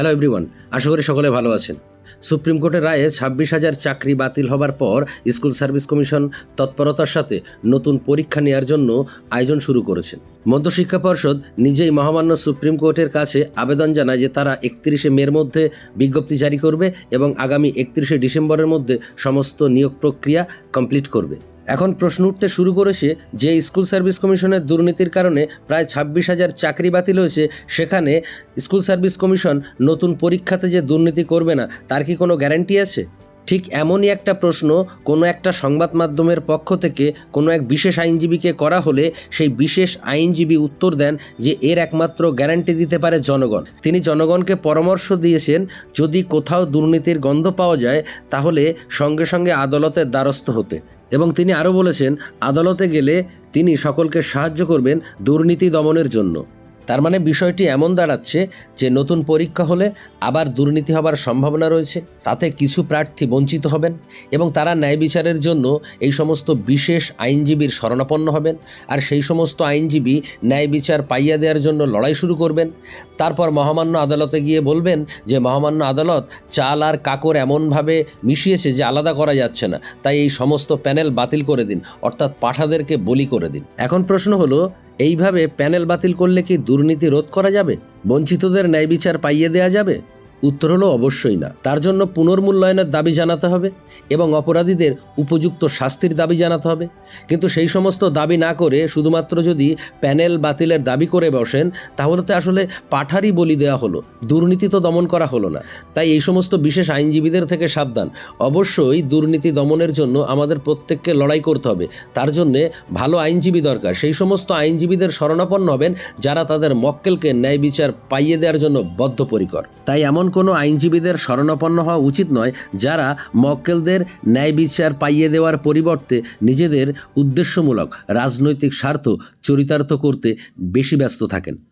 Hello everyone আশা করি সকলে ভালো আছেন। সুপ্রিম কোর্টের রায়ে ছাব্বিশ হাজার চাকরি বাতিল হবার পর স্কুল সার্ভিস কমিশন তৎপরতার সাথে নতুন পরীক্ষা নেওয়ার জন্য আয়োজন শুরু করেছেন। মধ্যশিক্ষা পর্ষদ নিজেই মহামান্য সুপ্রিম কোর্টের কাছে আবেদন জানায় যে তারা একত্রিশে মের মধ্যে বিজ্ঞপ্তি জারি করবে এবং আগামী একত্রিশে ডিসেম্বরের মধ্যে সমস্ত নিয়োগ প্রক্রিয়া কমপ্লিট করবে। এখন প্রশ্ন উঠতে শুরু করেছে যে স্কুল সার্ভিস কমিশনের দুর্নীতির কারণে প্রায় ছাব্বিশ হাজার চাকরি বাতিল হয়েছে, সেখানে স্কুল সার্ভিস কমিশন নতুন পরীক্ষাতে যে দুর্নীতি করবে না, তার কি কোনো গ্যারান্টি আছে? ঠিক এমনই একটা প্রশ্ন কোনো একটা সংবাদ মাধ্যমের পক্ষ থেকে কোনো এক বিশেষ আইনজীবীকে করা হলে সেই বিশেষ আইনজীবী উত্তর দেন যে এর একমাত্র গ্যারান্টি দিতে পারে জনগণ। তিনি জনগণকে পরামর্শ দিয়েছেন, যদি কোথাও দুর্নীতির গন্ধ পাওয়া যায়, তাহলে সঙ্গে সঙ্গে আদালতের দ্বারস্থ হতে। এবং তিনি আরও বলেছেন, আদালতে গেলে তিনি সকলকে সাহায্য করবেন দুর্নীতি দমনের জন্য। তার মানে বিষয়টি এমন দাঁড়াচ্ছে যে নতুন পরীক্ষা হলে আবার দুর্নীতি হবার সম্ভাবনা রয়েছে, তাতে কিছু প্রার্থী বঞ্চিত হবেন এবং তারা ন্যায় বিচারের জন্য এই সমস্ত বিশেষ আইনজীবীর শরণাপন্ন হবেন আর সেই সমস্ত আইনজীবী ন্যায় বিচার পাইয়া দেওয়ার জন্য লড়াই শুরু করবেন। তারপর মহামান্য আদালতে গিয়ে বলবেন যে মহামান্য আদালত চাল আর কাকর এমনভাবে মিশিয়েছে যে আলাদা করা যাচ্ছে না, তাই এই সমস্ত প্যানেল বাতিল করে দিন, অর্থাৎ পাঠাদেরকে বলি করে দিন। এখন প্রশ্ন হলো এইভাবে প্যানেল বাতিল করলে কি দুর্নীতি রোধ করা যাবে? বঞ্চিতদের ন্যায় বিচার পাইয়ে দেওয়া যাবে? উত্তর হলো অবশ্যই না। তার জন্য পুনর্মূল্যায়নের দাবি জানাতে হবে এবং অপরাধীদের উপযুক্ত শাস্তির দাবি জানাতে হবে। কিন্তু সেই সমস্ত দাবি না করে শুধুমাত্র যদি প্যানেল বাতিলের দাবি করে বসেন, তাহলে তো আসলে পাঠারই বলি দেওয়া হলো। দুর্নীতি তো দমন করা হলো না। তাই এই সমস্ত বিশেষ আইনজীবীদের থেকে সাবধান। অবশ্যই দুর্নীতি দমনের জন্য আমাদের প্রত্যেককে লড়াই করতে হবে। তার জন্যে ভালো আইনজীবী দরকার। সেই সমস্ত আইনজীবীদের শরণাপন্ন হবেন যারা তাদের মক্কেলকে ন্যায় বিচার পাইয়ে দেওয়ার জন্য বদ্ধপরিকর। তাই এমন কোনো আইনজীবীদের শরণাপন্ন হওয়া উচিত নয়, যারা মক্কেলদের ন্যায় বিচার পাইয়ে দেওয়ার পরিবর্তে নিজেদের উদ্দেশ্যমূলক রাজনৈতিক স্বার্থ চরিতার্থ করতে বেশি ব্যস্ত থাকেন।